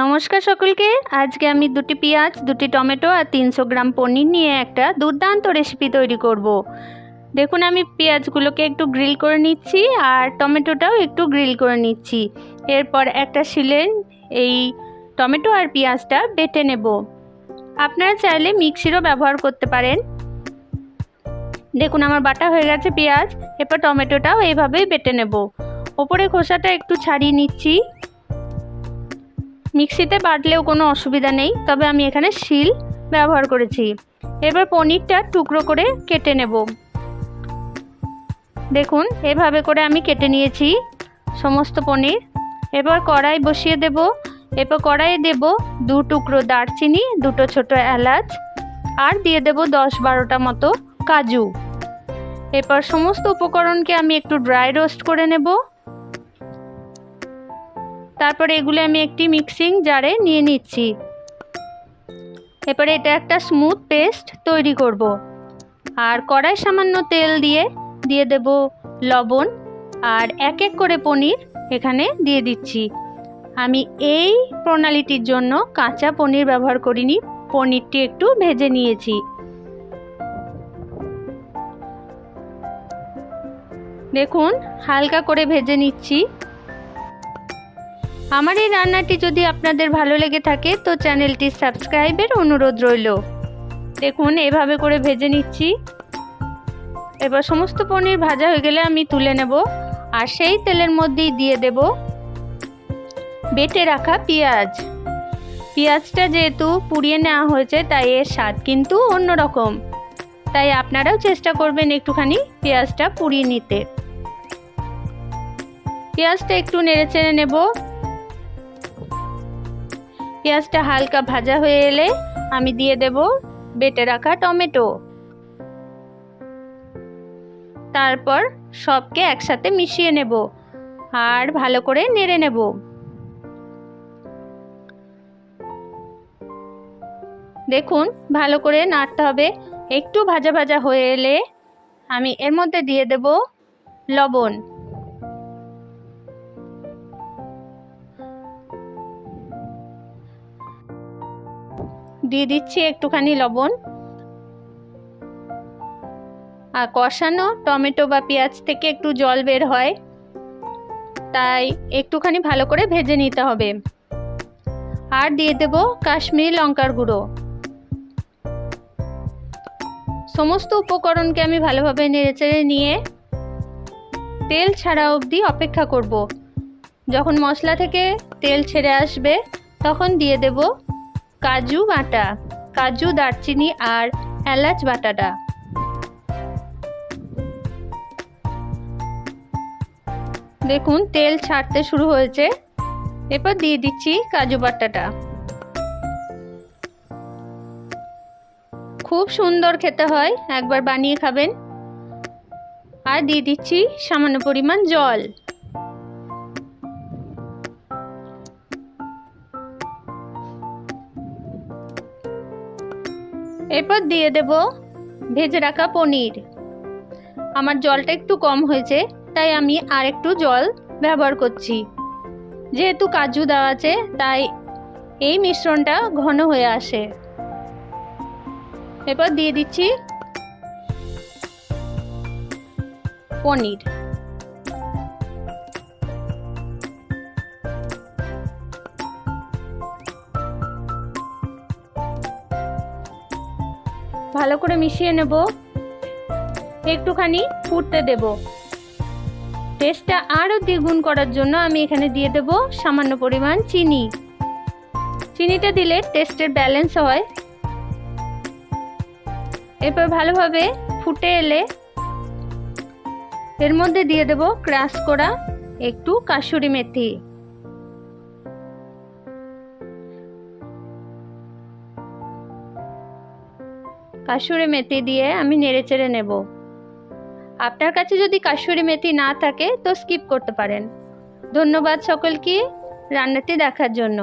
নমস্কার সকলকে। আজকে আমি দুটি পেঁয়াজ, দুটি টমেটো আর তিনশো গ্রাম পনির নিয়ে একটা দুর্দান্ত রেসিপি তৈরি করব। দেখুন, আমি পেঁয়াজগুলোকে একটু গ্রিল করে নিচ্ছি আর টমেটোটাও একটু গ্রিল করে নিচ্ছি। এরপর একটা শিলেন এই টমেটো আর পেঁয়াজটা বেটে নেব। আপনারা চাইলে মিক্সিরও ব্যবহার করতে পারেন। দেখুন, আমার বাটা হয়ে গেছে পেঁয়াজ। এরপর টমেটোটাও এইভাবেই বেটে নেব। ওপরে খোসাটা একটু ছাড়িয়ে নিচ্ছি। মিক্সিতে বাটলেও কোনো অসুবিধা নেই, তবে আমি এখানে শিল ব্যবহার করেছি। এবার পনিরটা টুকরো করে কেটে নেব। দেখুন, এভাবে করে আমি কেটে নিয়েছি সমস্ত পনির। এবার কড়াই বসিয়ে দেব। এরপর কড়াইয়ে দেব দু টুকরো দারচিনি, দুটো ছোট এলাচ, আর দিয়ে দেব দশ বারোটা মতো কাজু। এরপর সমস্ত উপকরণকে আমি একটু ড্রাই রোস্ট করে নেব। তারপরে এগুলো আমি একটি মিক্সিং জারে নিয়ে নিচ্ছি। এরপরে এটা একটা স্মুথ পেস্ট তৈরি করব। আর কড়াই সামান্য তেল দিয়ে দিয়ে দেব লবণ। আর এক এক করে পনির এখানে দিয়ে দিচ্ছি। আমি এই প্রণালীটির জন্য কাঁচা পনির ব্যবহার করিনি, পনিরটি একটু ভেজে নিয়েছি। দেখুন, হালকা করে ভেজে নিচ্ছি। আমার এই রান্নাটি যদি আপনাদের ভালো লেগে থাকে, তো চ্যানেলটি সাবস্ক্রাইবের অনুরোধ রইল। দেখুন, এভাবে করে ভেজে নিচ্ছি। এবার সমস্ত পনির ভাজা হয়ে গেলে আমি তুলে নেব, আর সেই তেলের মধ্যেই দিয়ে দেব বেটে রাখা পেঁয়াজ। পেঁয়াজটা যেহেতু পুড়িয়ে নেওয়া হয়েছে, তাই এর স্বাদ কিন্তু অন্যরকম। তাই আপনারাও চেষ্টা করবেন একটুখানি পেঁয়াজটা পুড়িয়ে নিতে। পেঁয়াজটা একটু নেড়ে চেড়ে নেব। পেঁয়াজটা হালকা ভাজা হয়ে এলে আমি দিয়ে দেব বেটে রাখা টমেটো। তারপর সবকে একসাথে মিশিয়ে নেব আর ভালো করে নেড়ে নেব। দেখুন, ভালো করে নাড়তে হবে। একটু ভাজা ভাজা হয়ে এলে আমি এর মধ্যে দিয়ে দেব লবণ। দিয়ে দিচ্ছি একটুখানি লবণ। আর কষানো টমেটো বা পেঁয়াজ থেকে একটু জল বের হয়। তাই একটুখানি ভালো করে ভেজে নিতে হবে। আর দিয়ে দেব কাশ্মীরি লঙ্কার গুঁড়ো। সমস্ত উপকরণকে আমি ভালোভাবে নেড়েচেড়ে নিয়ে তেল ছাড়া অবধি অপেক্ষা করব। যখন মশলা থেকে তেল ছেড়ে আসবে, তখন দিয়ে দেব কাজু বাটা, কাজু দারচিনি আর এলাচ বাটাটা। দেখুন, তেল ছাড়তে শুরু হয়েছে। এরপর দিয়ে দিচ্ছি কাজু বাটাটা। খুব সুন্দর খেতে হয়, একবার বানিয়ে খাবেন। আর দিয়ে দিচ্ছি সামান্য পরিমাণ জল। এরপর দিয়ে দেব ভেজে রাখা পনির। আমার জলটা একটু কম হয়েছে, তাই আমি আর একটু জল ব্যবহার করছি। যেহেতু কাজু দেওয়া আছে, তাই এই মিশ্রণটা ঘন হয়ে আসে। এরপর দিয়ে দিচ্ছি পনির। ভালো করে মিশিয়ে নেব। একটুখানি ফুটতে দেব। টেস্টটা আরও দ্বিগুণ করার জন্য আমি এখানে দিয়ে দেব সামান্য পরিমাণ চিনি। চিনিটা দিলে টেস্টের ব্যালেন্স হয়। এরপর ভালোভাবে ফুটে এলে এর মধ্যে দিয়ে দেব ক্রাশ করা একটু কাসুরি মেথি। কাসুরি মেথি দিয়ে আমি নেড়ে চেড়ে নেব। আপনার কাছে যদি কাশুরি মেথি না থাকে, তো স্কিপ করতে পারেন। ধন্যবাদ সকলকে রান্নাটি দেখার জন্য।